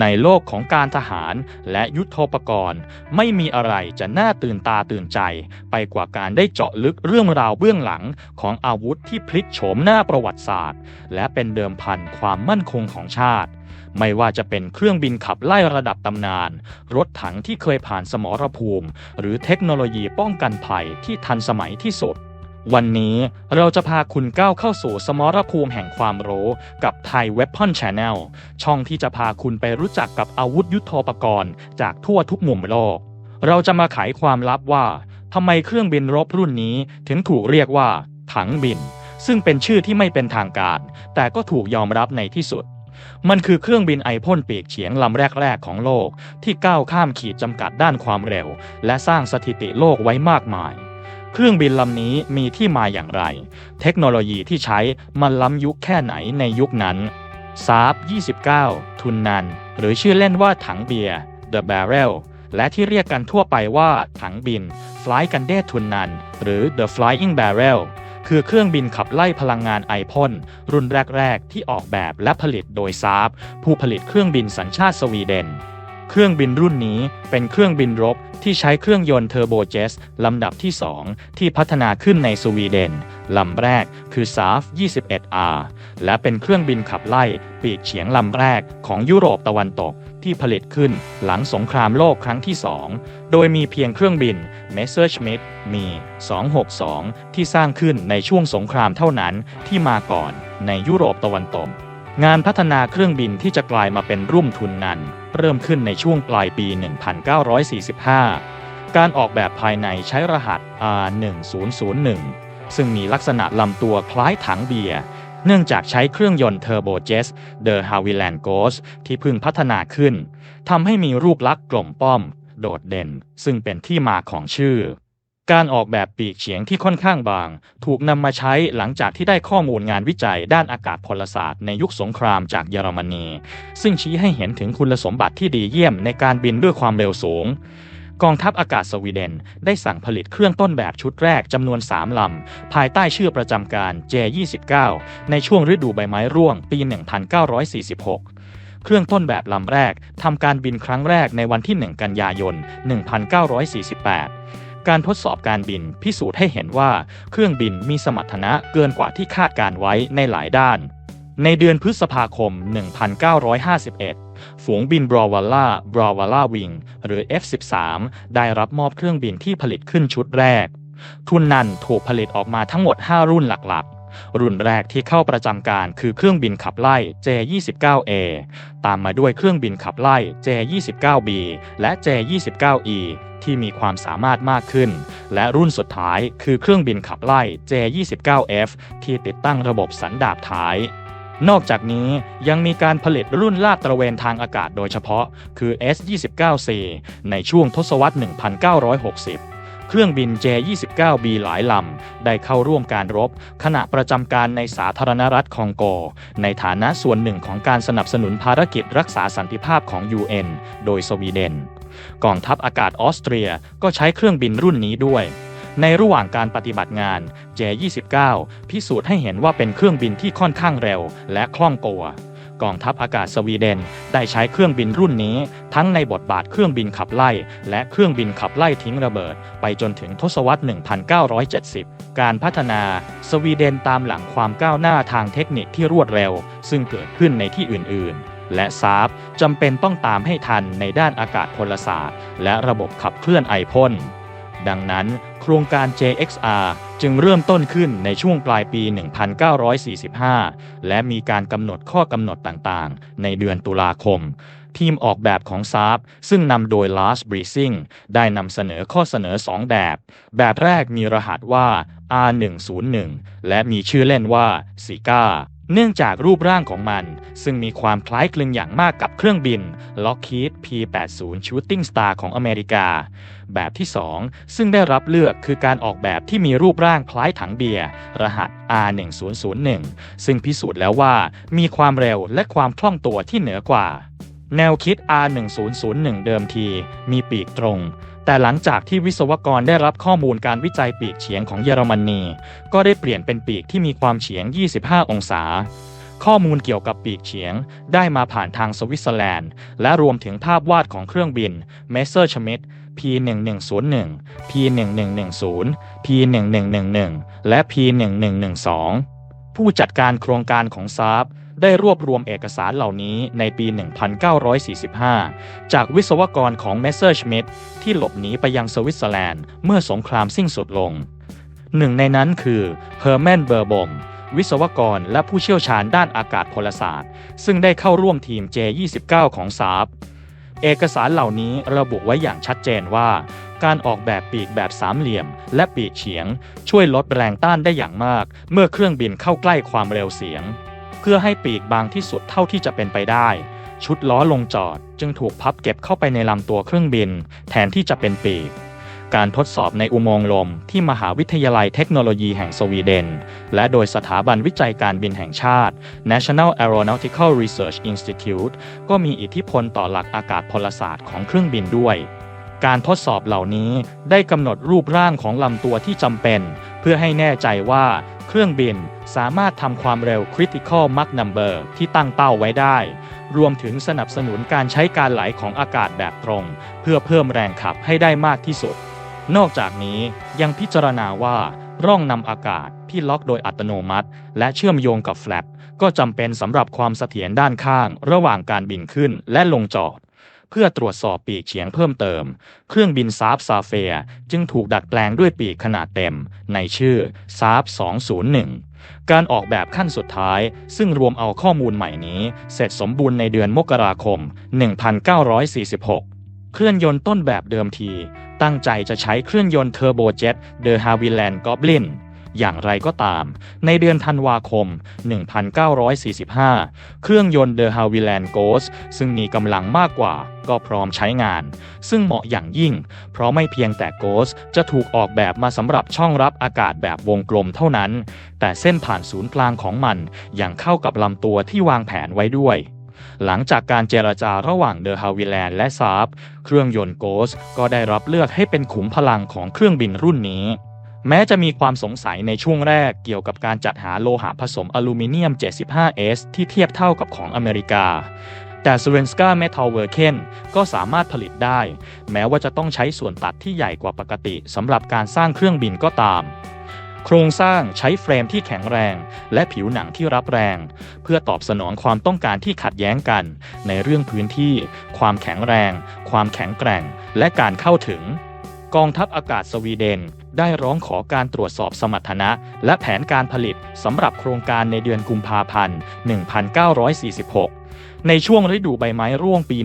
ในโลกของการทหารและยุทโธปกรณ์ ไม่มีอะไรจะน่าตื่นตาตื่นใจ ไปกว่าการได้เจาะลึกเรื่องราวเบื้องหลังของอาวุธที่พลิกโฉมหน้าประวัติศาสตร์ และเป็นเดิมพันความมั่นคงของชาติ ไม่ว่าจะเป็นเครื่องบินขับไล่ระดับตำนาน รถถังที่เคยผ่านสมรภูมิ หรือเทคโนโลยีป้องกันภัยที่ทันสมัยที่สุด วันนี้เราจะพาคุณก้าวเข้าสู่สมรภูมิแห่งความรู้กับไทย Weapon Channel ช่องที่จะพาคุณไปรู้จักกับอาวุธยุโทโธปกรณ์จากทั่วทุกมุมโลก เราจะมาไขความลับว่าทำไมเครื่องบินรบรุ่นนี้ถึงถูกเรียกว่า ถังบิน ซึ่งเป็นชื่อที่ไม่เป็นทางการ แต่ก็ถูกยอมรับในที่สุด มันคือเครื่องบินไอพ่นปีกเฉียงลำแรก ๆ ของโลก ที่ก้าวข้ามขีดจำกัดด้านความเร็ว และสร้างสถิติโลกไว้มากมาย เครื่องบินลำนี้มีที่มาอย่างไร เทคโนโลยีที่ใช้มันล้ำยุคแค่ไหนในยุคนั้นซาบ29 ทุนนัน หรือชื่อเล่นว่าถังเบียร์ The Barrel และที่เรียกกันทั่วไปว่าถังบิน Fly กันเดทุนนัน หรือ The Flying Barrel คือเครื่องบินขับไล่พลังงานไอพ่นรุ่นแรก ๆ ที่ออกแบบและผลิตโดยซาบผู้ผลิตเครื่องบินสัญชาติสวีเดน เครื่องบินรุ่นนี้เป็นเครื่องบินรบที่ใช้เครื่องยนต์เทอร์โบเจตลำดับที่ 2 ที่พัฒนาขึ้นในสวีเดน ลำแรกคือ SAF 21R และเป็นเครื่องบินขับไล่ปีกเฉียงลำแรกของยุโรปตะวันตกที่ผลิตขึ้นหลังสงครามโลกครั้งที่ 2 โดยมีเพียงเครื่องบิน Messerschmitt มี 262 ที่สร้างขึ้นในช่วงสงครามเท่านั้นที่มาก่อนในยุโรปตะวันตก งานพัฒนาเครื่องบินที่จะกลายมาเป็นรุ่มทุนนั้น เริ่มขึ้นในช่วงปลายปี 1945 การออกแบบภายในใช้รหัส R1001 ซึ่งมีลักษณะลำตัวคล้ายถังเบียร์เนื่องจากใช้เครื่องยนต์เทอร์โบเจตเดอร์ฮาวิแลนโกสที่เพิ่งพัฒนาขึ้นทำให้มีรูปลักษณ์กลมป้อม โดดเด่น ซึ่งเป็นที่มาของชื่อ การออกแบบปีกเฉียงที่ค่อนข้างบาง ถูกนำมาใช้หลังจากที่ได้ข้อมูลงานวิจัยด้านอากาศพลศาสตร์ในยุคสงครามจากเยอรมนี ซึ่งชี้ให้เห็นถึงคุณสมบัติที่ดีเยี่ยมในการบินด้วยความเร็วสูง กองทัพอากาศสวีเดน ได้สั่งผลิตเครื่องต้นแบบชุดแรกจำนวน 3 ลำ ภายใต้ชื่อประจำการ J29 ในช่วงฤดูใบไม้ร่วง ปี 1946เครื่องต้นแบบลำแรกทำการบินครั้งแรกในวันที่ 1 กันยายน 1948 การทดสอบการบินพิสูจน์ให้เห็นว่าเครื่องบินมีสมรรถนะเกินกว่าที่คาดการไว้ในหลายด้าน ในเดือนพฤษภาคม 1951 ฝูงบินบรอวัลล่าบรอวัลล่าวิงหรือ F13 ได้รับมอบเครื่องบินที่ผลิตขึ้นชุดแรก ทุนนันถูกผลิตออกมาทั้งหมด 5 รุ่นหลักๆ รุ่นแรกที่เข้าประจำการคือเครื่องบินขับไล่ J29A ตามมาด้วยเครื่องบินขับไล่ J29B และ J29E ที่มีความสามารถมากขึ้น และรุ่นสุดท้ายคือเครื่องบินขับไล่ J29F ที่ติดตั้งระบบสันดาปท้ายนอกจากนี้ยังมีการผลิตรุ่นลาดตระเวนทางอากาศโดยเฉพาะ คือ S29C ในช่วงทศวรรษ 1960 เครื่องบิน J29B หลายลำ ได้เข้าร่วมการรบ ขณะประจำการในสาธารณรัฐคองโก ในฐานะส่วนหนึ่งของการสนับสนุนภารกิจรักษาสันติภาพของ UN โดยสวีเดน กองทัพอากาศออสเตรียก็ใช้เครื่องบินรุ่นนี้ด้วย ในระหว่างการปฏิบัติงาน J29 พิสูจน์ให้เห็นว่าเป็นเครื่องบินที่ค่อนข้างเร็วและคล่องตัว กองทัพอากาศสวีเดน ได้ใช้เครื่องบินรุ่นนี้ ทั้งในบทบาทเครื่องบินขับไล่ และเครื่องบินขับไล่ทิ้งระเบิด ไปจนถึงทศวรรษ 1970 การพัฒนาสวีเดนตามหลังความก้าวหน้าทางเทคนิคที่รวดเร็ว ซึ่งเกิดขึ้นในที่อื่น ๆ และซาบจำเป็นต้องตามให้ทันในด้านอากาศพลศาสตร์ และระบบขับเคลื่อนไอพ่นดังนั้น ครงการ JXR จึงเริ่มต้นขึ้นในช่วงปลายปี 1945 และมีการกำหนดข้อกำหนดต่างๆ ในเดือนตุลาคม ทีมออกแบบของซาบซึ่งนำโดย Lars Breezing ได้นำเสนอข้อเสนอ 2 แบบ แบบแรกมีรหัสว่า R101 และมีชื่อเล่นว่าซิก้า เนื่องจากรูปร่างของมัน ซึ่งมีความคล้ายคลึงอย่างมากกับเครื่องบิน Lockheed P-80 Shooting Star ของอเมริกา แบบที่ 2 ซึ่งได้รับเลือกคือการออกแบบที่มีรูปร่างคล้ายถังเบียร์ รหัส R1001 ซึ่งพิสูจน์แล้วว่ามีความเร็วและความคล่องตัวที่เหนือกว่า แนวคิด R1001 เดิมที มีปีกตรง แต่หลังจากที่วิศวกรได้รับข้อมูลการวิจัยปีกเฉียงของเยอรมนี ก็ได้เปลี่ยนเป็นปีกที่มีความเฉียง 25 องศา ข้อมูลเกี่ยวกับปีกเฉียงได้มาผ่านทางสวิตเซอร์แลนด์ และรวมถึงภาพวาดของเครื่องบิน Messerschmitt P1101 P1110 P1111 และ P1112 ผู้จัดการโครงการของซาบ ได้รวบรวมเอกสารเหล่านี้ในปี 1945 จากวิศวกรของ Messerschmitt ที่หลบหนีไปยังสวิตเซอร์แลนด์เมื่อสงครามสิ้นสุดลง หนึ่งในนั้นคือเฮอร์แมนเบอร์บมวิศวกรและผู้เชี่ยวชาญด้านอากาศพลศาสตร์ ซึ่งได้เข้าร่วมทีม J29 ของซาบเอกสารเหล่านี้ระบุไว้อย่างชัดเจนว่า การออกแบบปีกแบบสามเหลี่ยม และปีกเฉียง ช่วยลดแรงต้านได้อย่างมาก เมื่อเครื่องบินเข้าใกล้ความเร็วเสียง เพื่อให้ปีกบางที่สุดเท่าที่จะเป็นไปได้ ชุดล้อลงจอดจึงถูกพับเก็บเข้าไปในลำตัวเครื่องบิน แทนที่จะเป็นปีก การทดสอบในอุโมงค์ลมที่มหาวิทยาลัยเทคโนโลยีแห่งสวีเดน และโดยสถาบันวิจัยการบินแห่งชาติ National Aeronautical Research Institute ก็มีอิทธิพลต่อหลักอากาศพลศาสตร์ของเครื่องบินด้วยการทดสอบเหล่านี้ได้กำหนดรูปร่างของลำตัวที่จำเป็น พื่อให้แน่ใจว่าเครื่องบินสามารถทำความเร็ว Critical Mach Number ที่ตั้งเป้าไว้ได้ รวมถึงสนับสนุนการใช้การไหลของอากาศแบบตรง เพื่อเพิ่มแรงขับให้ได้มากที่สุด นอกจากนี้ยังพิจารณาว่าร่องนำอากาศที่ล็อกโดยอัตโนมัติ และเชื่อมโยงกับแฟลปก็จำเป็นสำหรับความเสถียรด้านข้าง ระหว่างการบินขึ้นและลงจอด เพื่อตรวจสอบปีกเฉียงเพิ่มเติม เครื่องบินซาบซาเฟียจึงถูกดัดแปลงด้วยปีกขนาดเต็ม ในชื่อซาบ201 การออกแบบขั้นสุดท้าย ซึ่งรวมเอาข้อมูลใหม่นี้ เสร็จสมบูรณ์ในเดือนมกราคม 1946เครื่องยนต์ต้นแบบเดิมที ตั้งใจจะใช้เครื่องยนต์เทอร์โบเจ็ตเดอฮาวิแลนด์กอบลิน อย่างไรก็ตาม ในเดือนธันวาคม 1945 เครื่องยนต์เดอฮาวิแลนด์โกสซึ่งมีกำลังมากกว่าก็พร้อมใช้งาน ซึ่งเหมาะอย่างยิ่ง เพราะไม่เพียงแต่โกสจะถูกออกแบบมาสำหรับช่องรับอากาศแบบวงกลมเท่านั้น แต่เส้นผ่านศูนย์กลางของมันยังเข้ากับลำตัวที่วางแผนไว้ด้วยหลังจากการเจรจาระหว่างเดอฮาวิแลนด์และซาบเครื่องยนต์โกสก็ได้รับเลือกให้เป็นขุมพลังของเครื่องบินรุ่นนี้ แม้จะมีความสงสัยในช่วงแรกเกี่ยวกับการจัดหาโลหะผสมอลูมิเนียม 75S ที่เทียบเท่ากับของอเมริกา แต่ s เ r e n s k a Metal w o r k e n ก็สามารถผลิตได้ แม้ว่าจะต้องใช้ส่วนตัดที่ใหญ่กว่าปกติสำหรับการสร้างเครื่องบินก็ตาม โครงสร้างใช้เฟรมที่แข็งแรง และผิวหนังที่รับแรง เพื่อตอบสนองความต้องการที่ขัดแย้งกัน ในเรื่องพื้นที่ ความแข็งแรง ความแข็งแกร่ง และการเข้าถึง กองทัพอากาศสวีเดน ได้ร้องขอการตรวจสอบสมรรถนะ และแผนการผลิตสำหรับโครงการในเดือนกุมภาพันธ์ 1946 ในช่วงฤดูใบไม้ร่วงปี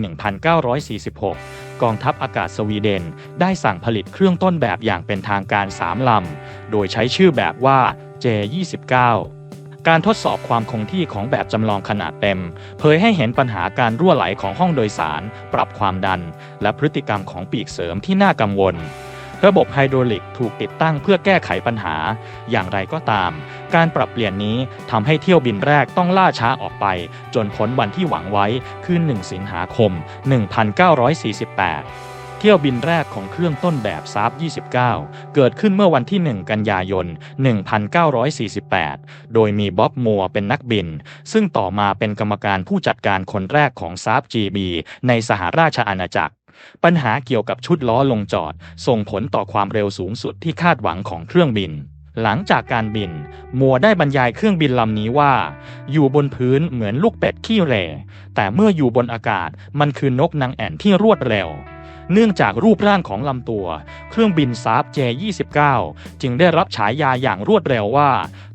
1946 กองทัพอากาศสวีเดน ได้สั่งผลิตเครื่องต้นแบบอย่างเป็นทางการ3ลำ โดยใช้ชื่อแบบว่า J29 การทดสอบความคงที่ของแบบจำลองขนาดเต็ม เผยให้เห็นปัญหาการรั่วไหลของห้องโดยสาร ปรับความดัน และพฤติกรรมของปีกเสริมที่น่ากังวล ระบบไฮดรอลิกถูกติดตั้งเพื่อแก้ไขปัญหา อย่างไรก็ตาม การปรับเปลี่ยนนี้ทำให้เที่ยวบินแรกต้องล่าช้าออกไป จนพ้นวันที่หวังไว้คือ 1 สิงหาคม 1948 เที่ยวบินแรกของเครื่องต้นแบบซาบ29 เกิดขึ้นเมื่อวันที่ 1 กันยายน 1948 โดยมีบ๊อบมัวเป็นนักบิน ซึ่งต่อมาเป็นกรรมการผู้จัดการคนแรกของซาบ GB ในสหราชอาณาจักรปัญหาเกี่ยวกับชุดล้อลงจอด ส่งผลต่อความเร็วสูงสุดที่คาดหวังของเครื่องบิน หลังจากการบิน มัวได้บรรยายเครื่องบินลำนี้ว่า อยู่บนพื้นเหมือนลูกเป็ดขี้เหร่แต่เมื่ออยู่บนอากาศมันคือนกนางแอ่นที่รวดเร็ว เนื่องจากรูปร่างของลำตัว เครื่องบินซาบ J29 จึงได้รับฉายาอย่างรวดเร็วว่า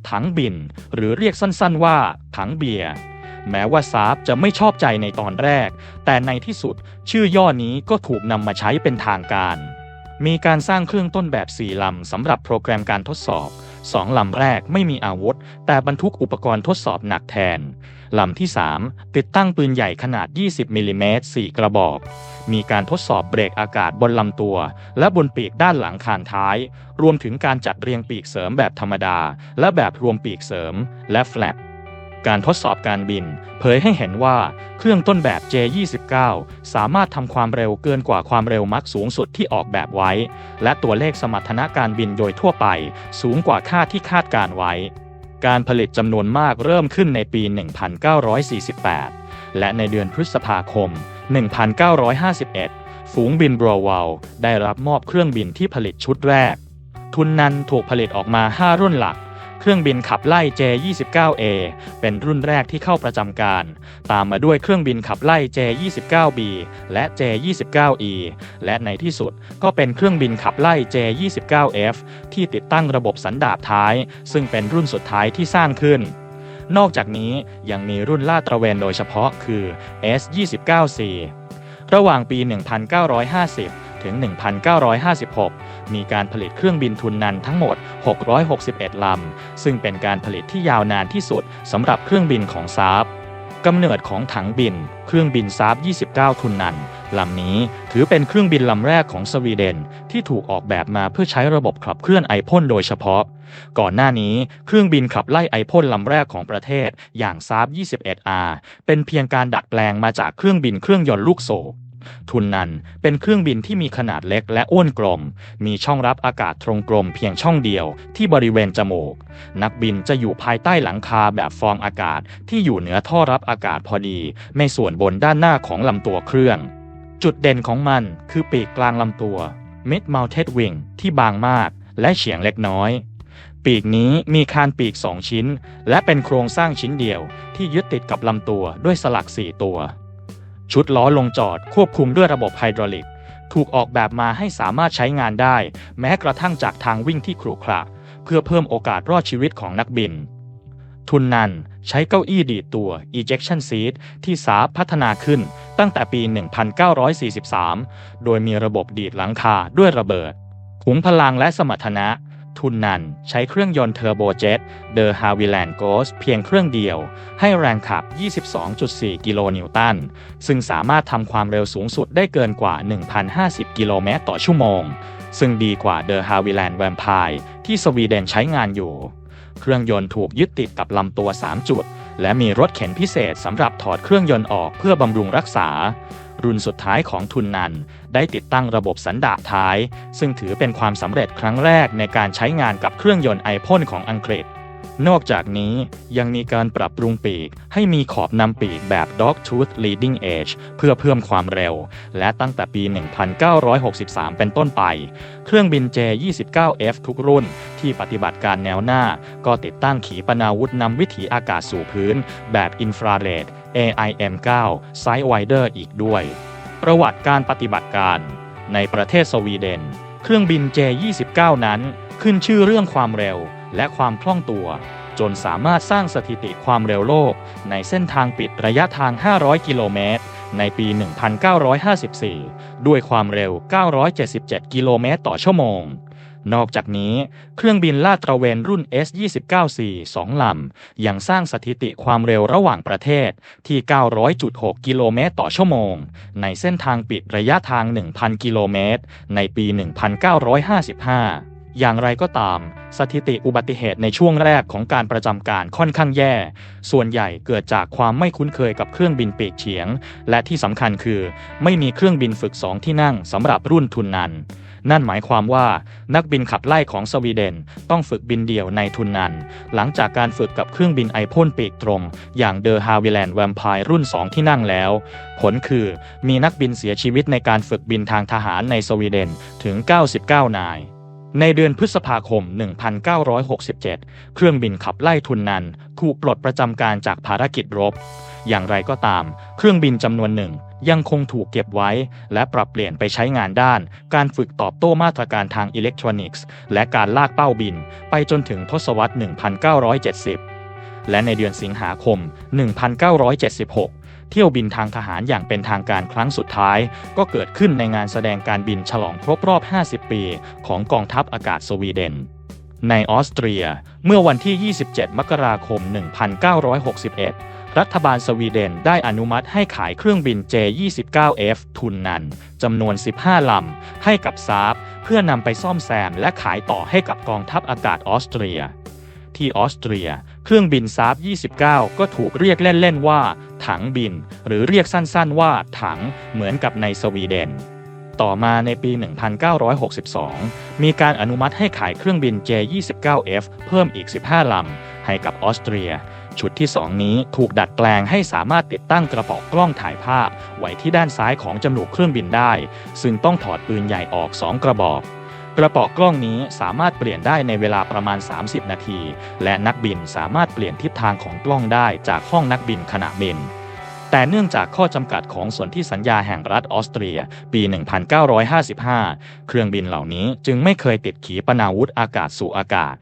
ถังบิน หรือเรียกสั้นๆว่า ถังเบียร์แม้ว่าซาบจะไม่ชอบใจในตอนแรก แต่ในที่สุดชื่อย่อนี้ก็ถูกนำมาใช้เป็นทางการ มีการสร้างเครื่องต้นแบบ4ลำสำหรับโปรแกรมการทดสอบ2ลำแรกไม่มีอาวุธ แต่บรรทุกอุปกรณ์ทดสอบหนักแทน ลำที่ 3 ติดตั้งปืนใหญ่ขนาด 20มิลลิเมตร4กระบอก มีการทดสอบเบรกอากาศบนลำตัว และบนปีกด้านหลังคานท้าย รวมถึงการจัดเรียงปีกเสริมแบบธรรมดา และแบบรวมปีกเสริม และแฟลปการทดสอบการบิน เผยให้เห็นว่าเครื่องต้นแบบ J29 สามารถทำความเร็วเกินกว่าความเร็วมักสูงสุดที่ออกแบบไว้ และตัวเลขสมรรถนะการบินโดยทั่วไป สูงกว่าค่าที่คาดการไว้ การผลิตจำนวนมากเริ่มขึ้นในปี 1948 และในเดือนพฤษภาคม 1951 ฝูงบินบรอวลได้รับมอบเครื่องบินที่ผลิตชุดแรก ทุนนั้นถูกผลิตออกมา 5 รุ่นหลัก เครื่องบินขับไล่ J-29A เป็นรุ่นแรกที่เข้าประจำการ ตามมาด้วยเครื่องบินขับไล่ J-29B และ J-29E และในที่สุดก็เป็นเครื่องบินขับไล่ J-29F ที่ติดตั้งระบบสันดาปท้าย ซึ่งเป็นรุ่นสุดท้ายที่สร้างขึ้นนอกจากนี้ยังมีรุ่นลาดตระเวนโดยเฉพาะคือ S-29C ระหว่างปี 1950 ถึง 1956 มีการผลิตเครื่องบินทุนนันทั้งหมด 661 ลำ ซึ่งเป็นการผลิตที่ยาวนานที่สุดสำหรับเครื่องบินของซาบกำเนิดของถังบิน เครื่องบินซาบ29 ทุนนันลำนี้ถือเป็นเครื่องบินลำแรกของสวีเดน ที่ถูกออกแบบมาเพื่อใช้ระบบขับเคลื่อนไอพ่นโดยเฉพาะ ก่อนหน้านี้เครื่องบินขับไล่ไอพ่นลำแรกของประเทศอย่างซาบ 21R เป็นเพียงการดัดแปลงมาจากเครื่องบินเครื่องยนต์ลูกโซ่ ทุนนัน เป็นเครื่องบินที่มีขนาดเล็กและอ้วนกลม มีช่องรับอากาศตรงกลมเพียงช่องเดียวที่บริเวณจมูก นักบินจะอยู่ภายใต้หลังคาแบบฟองอากาศที่อยู่เหนือท่อรับอากาศพอดี ในส่วนบนด้านหน้าของลำตัวเครื่อง จุดเด่นของมันคือปีกกลางลำตัว Mid Mounted Wing ที่บางมากและเฉียงเล็กน้อยปีกนี้มีคานปีก 2 ชิ้น และเป็นโครงสร้างชิ้นเดียวที่ยึดติดกับลำตัวด้วยสลัก 4 ตัว ชุดล้อลงจอดควบคุมด้วยระบบไฮดรอลิก ถูกออกแบบมาให้สามารถใช้งานได้ แม้กระทั่งจากทางวิ่งที่ขรุขระเพื่อเพิ่มโอกาสรอดชีวิตของนักบิน ทุนนันใช้เก้าอี้ดีดตัว ejection seat ที่สาพัฒนาขึ้นตั้งแต่ปี 1943 โดยมีระบบดีดหลังคาด้วยระเบิดขุมพลังและสมรรถนะ ทุนนัน ใช้เครื่องยนต์เทอร์โบเจ็ตเดอ h ฮาวิแลนโกสเพียงเครื่องเดียว ให้แรงขับ 22.4 กิโลนิวตัน ซึ่งสามารถทำความเร็วสูงสุดได้เกินกว่า 1,050 กิโลเมตรต่อชั่วโมง ซึ่งดีกว่าเดอ h ฮาวิแลนแวมไพร์ที่สวีเดนใช้งานอยู่ เครื่องยนต์ถูกยึดติดกับลำตัว 3 จุด และมีรถเข็นพิเศษสำหรับถอดเครื่องยนต์ออกเพื่อบำรุงรักษา รุ่นสุดท้ายของทุนนัน ได้ติดตั้งระบบสันดาปท้าย ซึ่งถือเป็นความสำเร็จครั้งแรกในการใช้งานกับเครื่องยนต์ไอพ่นของอังกฤษ นอกจากนี้ยังมีการปรับปรุงปีก ให้มีขอบนำปีกแบบ Dog Tooth Leading Edge เพื่อเพิ่มความเร็ว และตั้งแต่ปี 1963 เป็นต้นไป เครื่องบิน J-29F ทุกรุ่นที่ปฏิบัติการแนวหน้า ก็ติดตั้งขีปนาวุธนำวิถีอากาศสู่พื้น แบบอินฟราเรด AIM-9 Sidewinder อีกด้วย ประวัติการปฏิบัติการ ในประเทศสวีเดน เครื่องบิน J-29 นั้นขึ้นชื่อเรื่องความเร็วและความคล่องตัว จนสามารถสร้างสถิติความเร็วโลก ในเส้นทางปิดระยะทาง 500 กิโลเมตร ในปี 1954 ด้วยความเร็ว 977 กิโลเมตรต่อชั่วโมง นอกจากนี้ เครื่องบินลาดตระเวนรุ่น S-29C 2 ลำ ยังสร้างสถิติความเร็วระหว่างประเทศที่ 900.6 กิโลเมตรต่อชั่วโมง ในเส้นทางปิดระยะทาง 1,000 กิโลเมตร ในปี 1955อย่างไรก็ตาม สถิติอุบัติเหตุในช่วงแรกของการประจำการค่อนข้างแย่ ส่วนใหญ่เกิดจากความไม่คุ้นเคยกับเครื่องบินปีกเฉียง และที่สำคัญคือ ไม่มีเครื่องบินฝึกสองที่นั่งสำหรับรุ่นทุนนัน นั่นหมายความว่านักบินขับไล่ของสวีเดนต้องฝึกบินเดี่ยวในทุนนัน หลังจากการฝึกกับเครื่องบินไอพ่นปีกตรง อย่างเดอ h ฮาวิแลนด์แวมไพร์รุ่น 2 ที่นั่งแล้ว ผลคือมีนักบินเสียชีวิตในการฝึกบินทางทหารในสวีเดนถึง 99 นายในเดือนพฤษภาคม 1967 เครื่องบินขับไล่ทุนนันถูกปลดประจำการจากภารกิจรบ อย่างไรก็ตาม เครื่องบินจำนวนหนึ่งยังคงถูกเก็บไว้ และปรับเปลี่ยนไปใช้งานด้าน การฝึกตอบโต้มาตรการทางอิเล็กทรอนิกส์ และการลากเป้าบิน ไปจนถึงทศวรรษ 1970 และในเดือนสิงหาคม 1976 เที่ยวบินทางทหารอย่างเป็นทางการครั้งสุดท้าย ก็เกิดขึ้นในงานแสดงการบินฉลองครบรอบ 50 ปี ของกองทัพอากาศสวีเดนในออสเตรีย เมื่อวันที่ 27 มกราคม 1961 รัฐบาลสวีเดนได้อนุมัติให้ขายเครื่องบิน J-29F ทุนนันจำนวน 15 ลำ ให้กับซาบเพื่อนำไปซ่อมแซมและขายต่อให้กับกองทัพอากาศออสเตรีย ที่ออสเตรีย เครื่องบินซาบ29 ก็ถูกเรียกเล่นๆว่า ถังบิน หรือเรียกสั้นๆว่า ถังเหมือนกับในสวีเดนต่อมาในปี 1962 มีการอนุมัติให้ขายเครื่องบิน J-29F เพิ่มอีก 15 ลำ ให้กับออสเตรีย ชุดที่ 2 นี้ถูกดัดแปลงให้สามารถติดตั้งกระบอกกล้องถ่ายภาพ ไว้ที่ด้านซ้ายของจมูกเครื่องบินได้ ซึ่งต้องถอดปืนใหญ่ออก 2 กระบอก กระบอกกล้องนี้สามารถเปลี่ยนได้ในเวลาประมาณ 30 นาที และนักบินสามารถเปลี่ยนทิศทางของกล้องได้จากห้องนักบินขณะบินแต่เนื่องจากข้อจำกัดของส่วนที่สัญญาแห่งรัฐออสเตรีย ปี 1955 เครื่องบินเหล่านี้จึงไม่เคยติดขีปนาวุธอากาศสู่อากาศ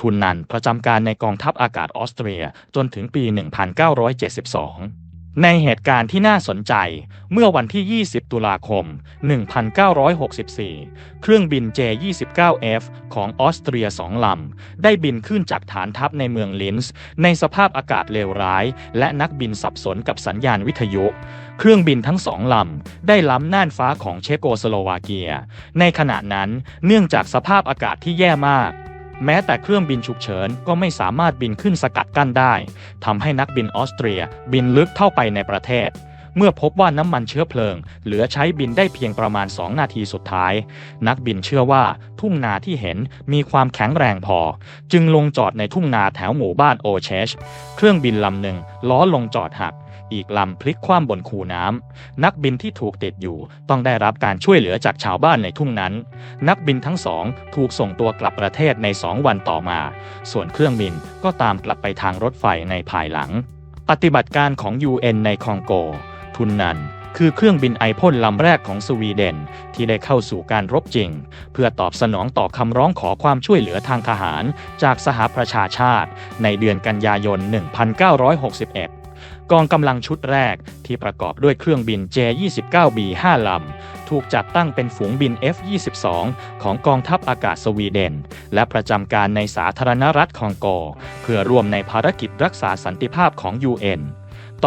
ทุนนันประจำการในกองทัพอากาศออสเตรียจนถึงปี 1972 ในเหตุการณ์ที่น่าสนใจเมื่อวันที่ 20 ตุลาคม 1964 เครื่องบิน J-29F ของออสเตรียสองลำ ได้บินขึ้นจากฐานทัพในเมืองลินส์ในสภาพอากาศเลวร้าย และนักบินสับสนกับสัญญาณวิทยุเครื่องบินทั้งสองลำ ได้ล้ำน่านฟ้าของเชโกสโลวาเกีย ในขณะนั้นเนื่องจากสภาพอากาศที่แย่มาก แม้แต่เครื่องบินฉุกเฉินก็ไม่สามารถบินขึ้นสกัดกั้นได้ทำให้นักบินออสเตรียบินลึกเข้าไปในประเทศ เมื่อพบว่าน้ำมันเชื้อเพลิง เหลือใช้บินได้เพียงประมาณ 2 นาทีสุดท้าย นักบินเชื่อว่าทุ่งนาที่เห็นมีความแข็งแรงพอ จึงลงจอดในทุ่งนาแถวหมู่บ้านโอเชชเครื่องบินลำหนึ่งล้อลงจอดหัก อีกลำพลิกคว่ำบนคูน้ำ นักบินที่ถูกติดอยู่ต้องได้รับการช่วยเหลือจากชาวบ้านในทุ่งนั้น นักบินทั้งสองถูกส่งตัวกลับประเทศในสองวันต่อมา ส่วนเครื่องบินก็ตามกลับไปทางรถไฟในภายหลัง ปฏิบัติการของ UN ในคองโก ทุนนันคือเครื่องบินไอพ่นลำแรกของสวีเดน ที่ได้เข้าสู่การรบจริง เพื่อตอบสนองต่อคำร้องขอความช่วยเหลือทางทหาร จากสหประชาชาติ ในเดือนกันยายน 1961 กองกำลังชุดแรกที่ประกอบด้วยเครื่องบิน J-29B 5ลำ ถูกจัดตั้งเป็นฝูงบิน F-22 ของกองทัพอากาศสวีเดน และประจำการในสาธารณรัฐคองโก เพื่อร่วมในภารกิจรักษาสันติภาพของ UN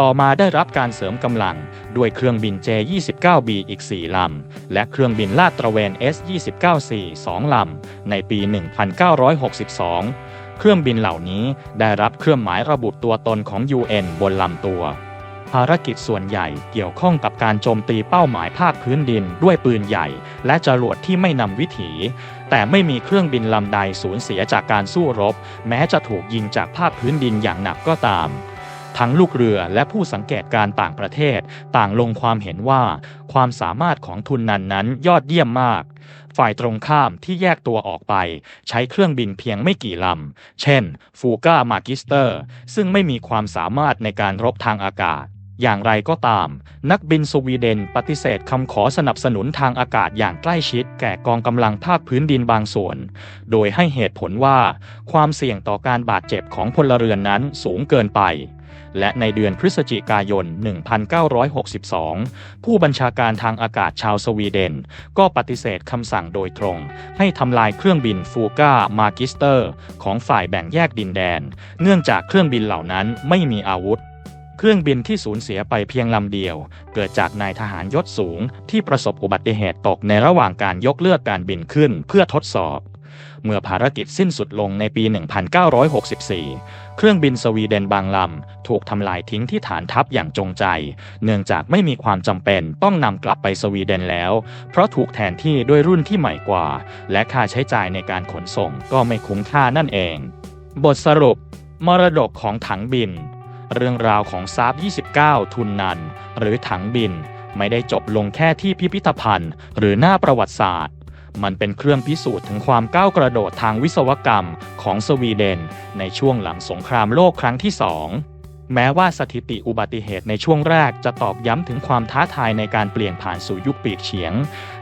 ต่อมาได้รับการเสริมกำลังด้วยเครื่องบิน J-29B อีก 4 ลำ และเครื่องบินลาดตระเวน S-29C 2 ลำ ในปี 1962 เครื่องบินเหล่านี้ได้รับเครื่องหมายระบุตัวตนของ UN บนลำตัว ภารกิจส่วนใหญ่เกี่ยวข้องกับการโจมตีเป้าหมายภาคพื้นดินด้วยปืนใหญ่ และจรวดที่ไม่นำวิถี แต่ไม่มีเครื่องบินลำใดสูญเสียจากการสู้รบ แม้จะถูกยิงจากภาคพื้นดินอย่างหนักก็ตามทั้งลูกเรือและผู้สังเกตการต่างประเทศ ต่างลงความเห็นว่า ความสามารถของทุนนันนั้นยอดเยี่ยมมาก ฝ่ายตรงข้ามที่แยกตัวออกไป ใช้เครื่องบินเพียงไม่กี่ลำ เช่น ฟูก้ามากิสเตอร์ ซึ่งไม่มีความสามารถในการรบทางอากาศ อย่างไรก็ตาม นักบินสวีเดนปฏิเสธคำขอสนับสนุนทางอากาศอย่างใกล้ชิด แก่กองกำลังภาคพื้นดินบางส่วน โดยให้เหตุผลว่า ความเสี่ยงต่อการบาดเจ็บของพลเรือนนั้นสูงเกินไป และในเดือนพฤศจิกายน 1962 ผู้บัญชาการทางอากาศชาวสวีเดน ก็ปฏิเสธคำสั่งโดยตรง ให้ทำลายเครื่องบินฟูก้ามากิสเตอร์ ของฝ่ายแบ่งแยกดินแดน เนื่องจากเครื่องบินเหล่านั้นไม่มีอาวุธเครื่องบินที่สูญเสียไปเพียงลำเดียว เกิดจากนายทหารยศสูงที่ประสบอุบัติเหตุตกในระหว่างการยกเลิกการบินขึ้นเพื่อทดสอบ เมื่อภารกิจสิ้นสุดลงในปี 1964 เครื่องบินสวีเดนบางลำ ถูกทำลายทิ้งที่ฐานทัพอย่างจงใจ เนื่องจากไม่มีความจำเป็นต้องนำกลับไปสวีเดนแล้ว เพราะถูกแทนที่ด้วยรุ่นที่ใหม่กว่า และค่าใช้จ่ายในการขนส่งก็ไม่คุ้มค่านั่นเอง บทสรุป มรดกของถังบิน เรื่องราวของซาบ29 ทุนนัน หรือถังบิน ไม่ได้จบลงแค่ที่พิพิธภัณฑ์ หรือหน้าประวัติศาสตร์ มันเป็นเครื่องพิสูจน์ถึงความก้าวกระโดดทางวิศวกรรมของสวีเดน ในช่วงหลังสงครามโลกครั้งที่สองแม้ว่าสถิติอุบัติเหตุในช่วงแรกจะตอกย้ำถึงความท้าทายในการเปลี่ยนผ่านสู่ยุคปีกเฉียง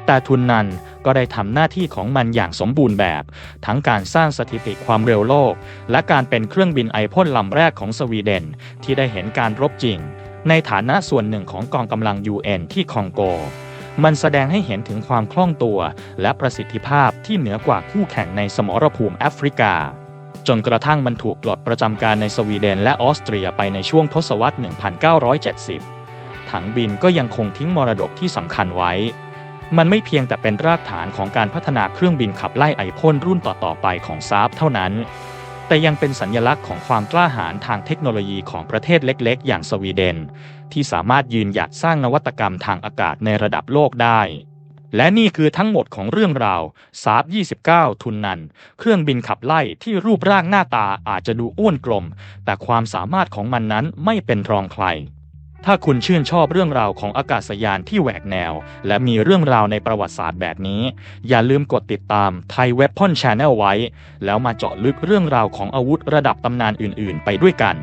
แต่ทุนนันก็ได้ทำหน้าที่ของมันอย่างสมบูรณ์แบบ ทั้งการสร้างสถิติความเร็วโลก และการเป็นเครื่องบินไอพ่นลำแรกของสวีเดน ที่ได้เห็นการรบจริง ในฐานะส่วนหนึ่งของกองกำลัง UN ที่คองโก มันแสดงให้เห็นถึงความคล่องตัว และประสิทธิภาพที่เหนือกว่าคู่แข่งในสมรภูมิแอฟริกา จนกระทั่งมันถูกปลดประจำการในสวีเดนและออสเตรียไปในช่วงทศวรรษ 1970 ถังบินก็ยังคงทิ้งมรดกที่สำคัญไว้ มันไม่เพียงแต่เป็นรากฐานของการพัฒนาเครื่องบินขับไล่ไอพ่นรุ่นต่อๆไปของซาบเท่านั้น แต่ยังเป็นสัญลักษณ์ของความกล้าหาญทางเทคโนโลยีของประเทศเล็ก ๆ อย่างสวีเดน ที่สามารถยืนหยัดสร้างนวัตกรรมทางอากาศในระดับโลกได้ และนี่คือทั้งหมดของเรื่องราวซาบ29 ทุนนัน เครื่องบินขับไล่ที่รูปร่างหน้าตาอาจจะดูอ้วนกลม แต่ความสามารถของมันนั้นไม่เป็นรองใคร ถ้าคุณชื่นชอบเรื่องราวของอากาศยานที่แหวกแนว และมีเรื่องราวในประวัติศาสตร์แบบนี้ อย่าลืมกดติดตามไทยเว็บพอนชาแนลไว้ แล้วมาเจาะลึกเรื่องราวของอาวุธระดับตำนานอื่น ๆ ไปด้วยกัน